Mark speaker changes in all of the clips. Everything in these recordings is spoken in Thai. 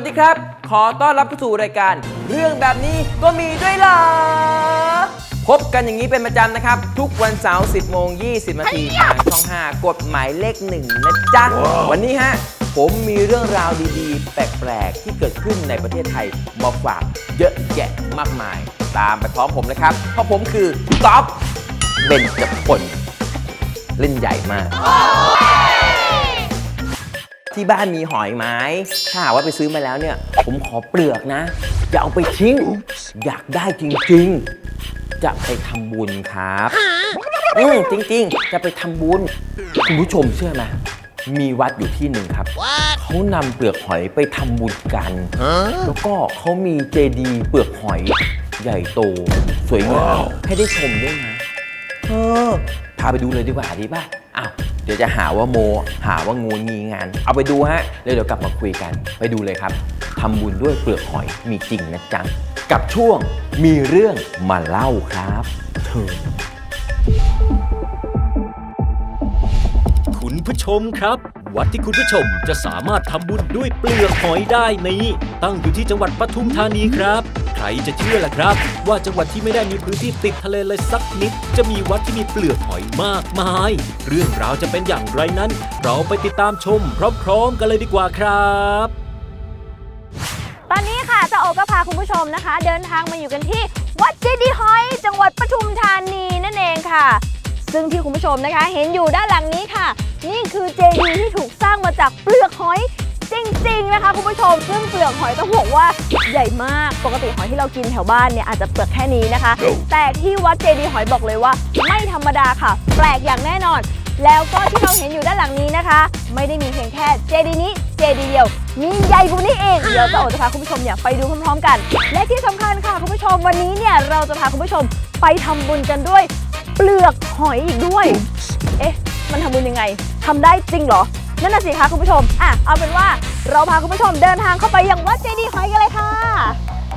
Speaker 1: วัสดีครับ ขอต้อนรับเข้าสู่รายการ เรื่องแบบนี้ก็มีด้วยเหรอพบกันอย่างนี้เป็นประจำนะครับ ทุกวันเสาร์ 10 โมง 20 นาทีทางช่อง 5 กฎหมายเลขหนึ่งนะจ๊ะ วันนี้ฮะ ผมมีเรื่องราวดีๆ แปลก ๆ ที่เกิดขึ้นในประเทศไทยมาฝากเยอะแยะมากมาย ตามไปพร้อมผมเลยครับ เพราะผมคือก๊อฟเบนจพลเล่นใหญ่มาก ที่บ้านมีหอยไหมถ้าหากว่าไปซื้อมาแล้วเนี่ย ผมขอเปลือกนะอย่าเอาไปทิ้ง อยากได้จริงๆ จะไปทำบุญครับอืมจริงๆ จะไปทำบุญ คุณผู้ชมเชื่อไหมมีวัดอยู่ที่หนึ่งครับ เขานำเปลือกหอยไปทำบุญกัน แล้วก็เขามีเจดีย์เปลือกหอยใหญ่โต สวยงามให้ได้ชมด้วยนะเออพาไปดูเลยดีกว่าดีป่ะ อ้าวเดี๋ยวจะหาว่าโม หาว่างูงีงาน เอาไปดูฮะแล้วเดี๋ยวกลับมาคุยกัน ไปดูเลยครับทำบุญด้วยเปลือกหอยมีจริงนะจ๊ะกับช่วงมีเรื่องมาเล่าครับเธอ
Speaker 2: คุณผู้ชมครับวัดที่คุณผู้ชมจะสามารถทำบุญด้วยเปลือกหอยได้นี้ ตั้งอยู่ที่จังหวัดปทุมธานีครับ ใครจะเชื่อล่ะครับ ว่าจังหวัดที่ไม่ได้มีพื้นที่ติดทะเลเลยสักนิด จะมีวัดที่มีเปลือกหอยมากมาย เรื่องราวจะเป็นอย่างไรนั้น เราไปติดตามชมพร้อมๆ กันเลยดีกว่าครับ
Speaker 3: ตอนนี้ค่ะเจะโอก็พาคุณผู้ชมนะคะ เดินทางมาอยู่กันที่วัดเจดีย์หอย จังหวัดปทุมธานีนั่นเองค่ะ ซึ่งที่คุณผู้ชมนะคะ เห็นอยู่ด้านหลังนี้ค่ะ นี่คือเจดีย์ที่ถูกสร้างมาจากเปลือกหอย จริง ๆ นะคะคุณผู้ชมซึ่งเปลือกหอยต้องบอกว่าใหญ่มากปกติหอยที่เรากินแถวบ้านเนี่ยอาจจะเปลือกแค่นี้นะคะ แต่ที่วัดเจดีย์หอยบอกเลยว่า ไม่ธรรมดาค่ะ แปลกอย่างแน่นอน แล้วก็ที่เราเห็นอยู่ด้านหลังนี้นะคะ ไม่ได้มีเพียงแค่เจดีย์นี้เจดีย์เดียวมีใหญ่กว่านี้เองเดี๋ยวจะโอจะพาคุณผู้ชมเนี่ยไปดูพร้อมๆกัน และที่สำคัญค่ะคุณผู้ชมวันนี้เนี่ยเราจะพาคุณผู้ชมไปทำบุญกันด้วย เปลือกหอยอีกด้วย เอ๊ะ มันทำบุญยังไงทำได้จริงเหรอ นั่นน่ะสิคะคุณผู้ชมอะเอาเป็นว่าเราพาคุณผู้ชมเดินทางเข้าไปยังวัดเจดีย์หอยกันเลยค่ะ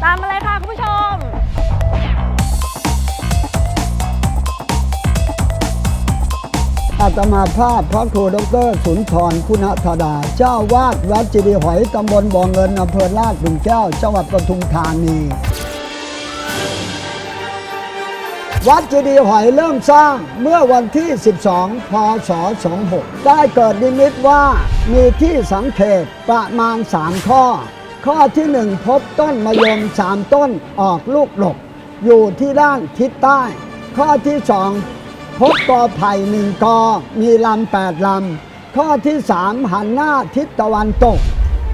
Speaker 3: ตามมาเลยค่ะคุณผู้ชม
Speaker 4: อาตมาภาพพระครูดรสุนทรคุณธดา เจ้าวาดวัดเจดีย์หอยตำบลบ่อเงินอำเภอลาดบุงแก้ว จังหวัดปทุมธานี วัดเจดีย์หอยเริ่มสร้างเมื่อวันที่ 12 พศ 26 ได้เกิดนิมิตว่ามีที่สังเกตประมาณ 3 ข้อ ข้อที่ 1 พบต้นมะยม 3 ต้นออกลูกดกอยู่ที่ด้านทิศใต้ ข้อที่ 2 พบกอไผ่หนึ่งกอ มีลำแปดลำ ข้อที่ 3 หันหน้าทิศตะวันตก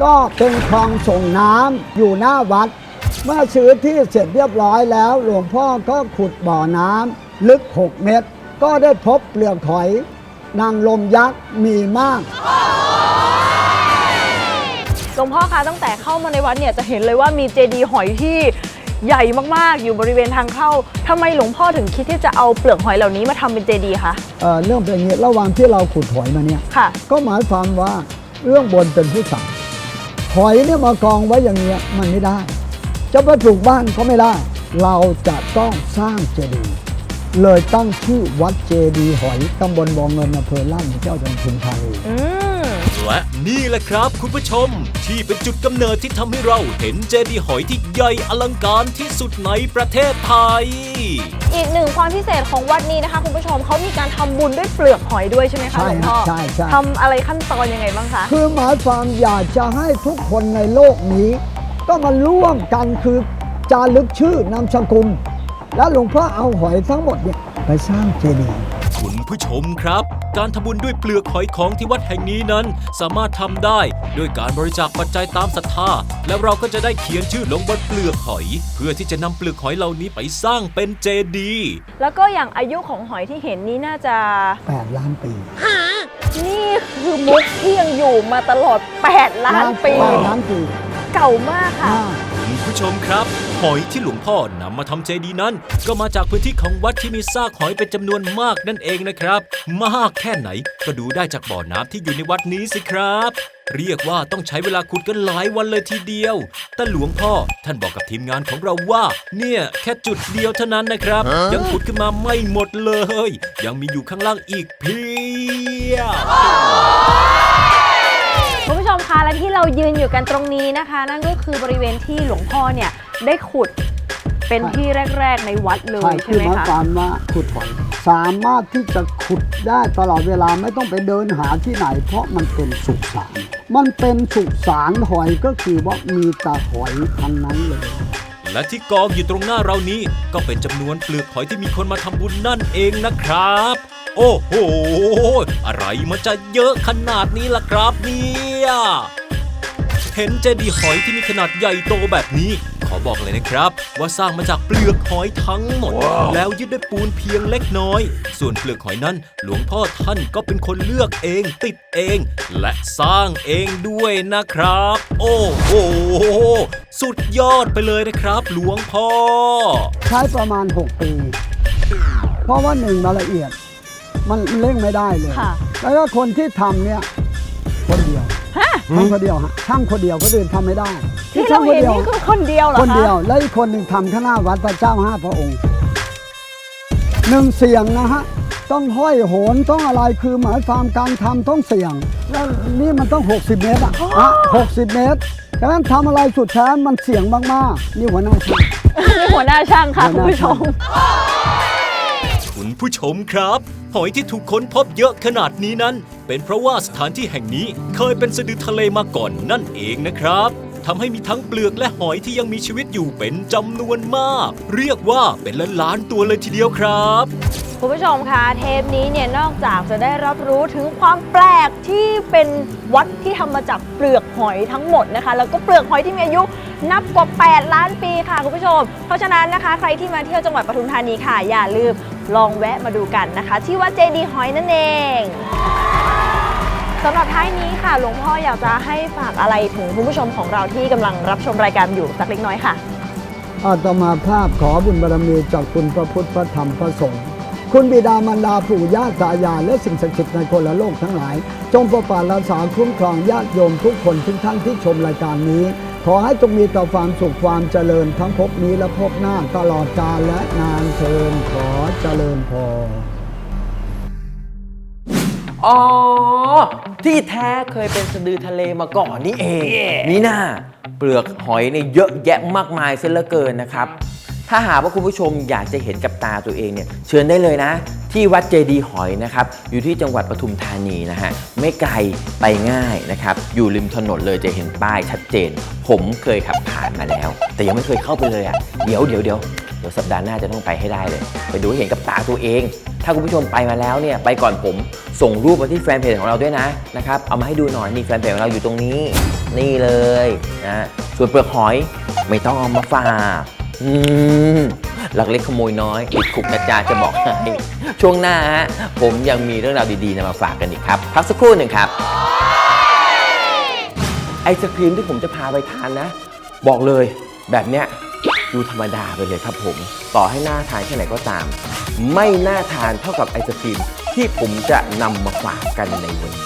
Speaker 4: ก็เป็นคลองส่งน้ำอยู่หน้าวัด เมื่อซื้อที่เสร็จเรียบร้อยแล้ว หลวงพ่อก็ขุดบ่อน้ำลึก 6 เมตร ก็ได้พบเปลือกหอย นางลมยักษ์มีมาก
Speaker 3: หลวงพ่อคะตั้งแต่เข้ามาในวัดเนี่ยจะเห็นเลยว่ามีเจดีย์หอยที่ใหญ่มากๆ อยู่บริเวณทางเข้าทำไมหลวงพ่อถึงคิดที่จะเอาเปลือกหอยเหล่านี้มาทำเป็นเจดีย์คะ
Speaker 4: เอ่อเรื่องเป็นอย่างนี้ระหว่างที่เราขุดหอยมาเนี่ย
Speaker 3: ค่ะ
Speaker 4: ก็หมายความว่าเรื่องบนเป็นผู้สั่งหอยเนี่ยมากองไว้อย่างเงี้ยมันไม่ได้ จะไปปลูกบ้านก็ไม่ได้เราจะต้องสร้างเจดีย์เลยตั้งชื่อวัดเจดีย์หอยตำบลบ่อเงินอำเภอล่านเจ้าจังหวัดปทุมธานี
Speaker 3: อืม
Speaker 2: และนี่แหละครับคุณผู้ชม ที่เป็นจุดกำเนิดที่ทำให้เราเห็นเจดีย์หอยที่ใหญ่อลังการที่สุดในประเทศไทย
Speaker 3: อีกหนึ่งความพิเศษของวัดนี้นะคะคุณผู้ชมเขามีการทำบุญด้วยเปลือกหอยด้วยใช่ไหมคะ
Speaker 4: ใช่
Speaker 3: หลวงพ่อ
Speaker 4: ใช่ใช่
Speaker 3: ทำอะไรขั้นตอนยังไงบ้างคะ
Speaker 4: คือหมายความอยากจะให้ทุกคนในโลกนี้ ก็มาร่วมกันคือจารึกชื่อนามสกุล และหลวงพ่อเอาหอยทั้งหมดเนี่ยไปสร้างเจดีย์
Speaker 2: คุณผู้ชมครับ การทำบุญด้วยเปลือกหอยของที่วัดแห่งนี้นั้น สามารถทำได้ด้วยการบริจาคปัจจัยตามศรัทธา แล้วเราก็จะได้เขียนชื่อลงบนเปลือกหอย เพื่อที่จะนำเปลือกหอยเหล่านี้ไปสร้างเป็นเจดีย์
Speaker 3: แล้วก็อย่างอายุของหอยที่เห็นนี้น่าจะ
Speaker 4: 8 ล้านปี
Speaker 3: นี่คือมุกที่ยังอยู่มาตลอด 8 ล้านปี
Speaker 4: แปดล้านปี
Speaker 3: เก่ามากค่ะ
Speaker 4: อ่า
Speaker 2: คุณผู้ชมครับ หอยที่หลวงพ่อนำมาทำเจดีย์นั้น ก็มาจากพื้นที่ของวัดที่มีซากหอยเป็นจำนวนมากนั่นเองนะครับ มากแค่ไหนก็ดูได้จากบ่อน้ำที่อยู่ในวัดนี้สิครับ เรียกว่าต้องใช้เวลาขุดกันหลายวันเลยทีเดียว แต่หลวงพ่อท่านบอกกับทีมงานของเราว่า เนี่ยแค่จุดเดียวเท่านั้นนะครับ ยังขุดขึ้นมาไม่หมดเลย ยังมีอยู่ข้างล่างอีกเพียบ
Speaker 3: คุณผู้ช มคะและที่เรายืนอยู่กันตรงนี้นะคะ นั่นก็คือบริเวณที่หลวงพ่อเนี่ยได้ขุดเป็นที่แรก ๆ ในวัดเล
Speaker 4: ใช่
Speaker 3: ยใช่
Speaker 4: คือ
Speaker 3: ไหม
Speaker 4: หมาย
Speaker 3: คะ
Speaker 4: ความว่าขุดหอยสามารถที่จะขุดได้ตลอดเวลาไม่ต้องไปเดินหาที่ไหน เพราะมันเป็นสุสานมันเป็นสุสานหอยก็คือว่ามีแต่หอยทั้งนั้นเลย
Speaker 2: และที่กองอยู่ตรงหน้าเรานี้ก็เป็นจำนวนเปลือกหอยที่มีคนมาทำบุญนั่นเองนะครับ โอ้โห อะไรมันจะเยอะขนาดนี้ล่ะครับเนี่ยเห็นเจดีย์หอยที่มีขนาดใหญ่โตแบบนี้ ขอบอกเลยนะครับ ว่าสร้างมาจากเปลือกหอยทั้งหมดแล้วยึดด้วยปูนเพียงเล็กน้อย ส่วนเปลือกหอยนั้น หลวงพ่อท่านก็เป็นคนเลือกเองติดเอง และสร้างเองด้วยนะครับ โอ้โหสุดยอดไปเลยนะครับ หลวงพ่อ
Speaker 4: ใช้ประมาณ 6 ปี เพราะว่าหนึ่งมาละเอียด มันเร่งไม่ได้เลย
Speaker 3: ค่ะ
Speaker 4: แล้วก็คนที่ทำเนี่ยคนเดียวทำคนเดียวฮะช่างคนเดียวคนอื่นทำไม่ได้
Speaker 3: ที่
Speaker 4: ช่า
Speaker 3: เรา
Speaker 4: งคน
Speaker 3: เห็น
Speaker 4: เดียว
Speaker 3: นี่คือคนเดียวเหรอ
Speaker 4: คน
Speaker 3: คะ
Speaker 4: เดียว แล้วอีกคนหนึ่งทำข้างหน้าวัดพระเจ้าห้าพระองค์หนึ่งเสียงนะฮะต้องห้อยโหนต้องอะไรคือหมายความการทำต้องเสี่ยง แล้วนี่มันต้อง 60 เมตรอะฮะ60เมตรดังนั้นทำอะไรสุดแท้มันเสี่ยงมากๆนี่หัวหน้าช่าง
Speaker 3: นี่หัวหน้าช่างค่ะ
Speaker 4: หั
Speaker 3: คุ
Speaker 4: ว
Speaker 3: ณ
Speaker 4: หน้า
Speaker 3: ผู้ชม
Speaker 2: คุณผู้ชมครับ หอยที่ถูกค้นพบเยอะขนาดนี้นั้น เป็นเพราะว่าสถานที่แห่งนี้เคยเป็นสะดือทะเลมาก่อนนั่นเองนะครับทำให้มีทั้งเปลือกและหอยที่ยังมีชีวิตอยู่เป็นจำนวนมาก เรียกว่าเป็นล้านล้านตัวเลยทีเดียวครับ
Speaker 3: คุณผู้ชมคะเทปนี้เนี่ยนอกจากจะได้รับรู้ถึงความแปลกที่เป็นวัดที่ทำมาจากเปลือกหอยทั้งหมดนะคะ แล้วก็เปลือกหอยที่มีอายุนับกว่า 8 ล้านปีค่ะคุณผู้ชม เพราะฉะนั้นนะคะ ใครที่มาเที่ยวจังหวัดปทุมธานีค่ะอย่าลืม ลองแวะมาดูกันนะคะ ที่วัดเจดีย์หอยนั่นเองสำหรับท้ายนี้ค่ะหลวงพ่ออยากจะให้ฝากอะไรถึงคุณผู้ชมของเราที่กำลังรับชมรายการอยู่สักเล็กน้อยค่ะ
Speaker 4: อาตมาภาพขอบุญบารมีจากคุณพระพุทธพระธรรมพระสงฆ์คุณบิดามารดาปู่ย่าตายายและสิ่งศักดิ์สิทธิ์ในคนละโลกทั้งหลาย จงประปารักษาคุ้มครองญาติโยมทุกคนทุกท่านที่ชมรายการนี้ ขอให้จงมีแต่ความสุขความเจริญทั้งภพนี้และภพหน้าตลอดกาลและนานเทินขอเจริญพร
Speaker 1: อ๋อ ที่แท้เคยเป็นสะดือทะเลมาก่อนนี่เอง นี่น่าเปลือกหอยเนี่ยเยอะแยะมากมายเสียเหลือเกินนะครับ ถ้าหากว่าคุณผู้ชมอยากจะเห็นกับตาตัวเองเนี่ยเชิญได้เลยนะ ที่วัดเจดีหอยนะครับอยู่ที่จังหวัดปทุมธานีนะฮะไม่ไกลไปง่ายนะครับอยู่ริมถนนเลยจะเห็นป้ายชัดเจน ผมเคยขับผ่านมาแล้ว แต่ยังไม่เคยเข้าไปเลยอะ่ะเดี๋ยวเดี๋ยวเดี๋ยวเดี๋ยวสัปดาห์หน้าจะต้องไปให้ได้เลย ไปดูเห็นกับตาตัวเอง ถ้าคุณผู้ชมไปมาแล้วเนี่ยไปก่อนผมส่งรูปมาที่แฟนเพจของเราด้วยนะนะครับเอามาให้ดูหน่อยนี่แฟนเพจของเราอยู่ตรงนี้ นี่เลยนะส่วนเปลือกหอยไม่ต้องเอามาฝาก อืมหลักเล็กขโมยน้อยติดคุกนะจ๊ะจะบอกให้ ช่วงหน้าฮะผมยังมีเรื่องราวดีๆนำมาฝากกันอีกครับ พักสักครู่หนึ่งครับไอศครีมที่ผมจะพาไปทานนะ บอกเลยแบบเนี้ยดูธรรมดาไปเลยครับผม ต่อให้หน้าทานแค่ไหนก็ตาม ไม่น่าทานเท่ากับไอศครีมที่ผมจะนำมาฝากกันในวันนี้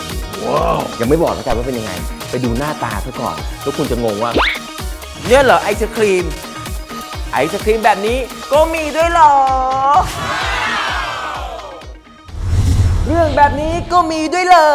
Speaker 1: ยังไม่บอกแล้วกันว่าเป็นยังไง ไปดูหน้าตาซะก่อน แล้วคุณจะงงว่า เนี่ยเหรอไอศครีม ไอศครีมแบบนี้ก็มีด้วยเหรอ เรื่องแบบนี้ก็มีด้วยเหรอ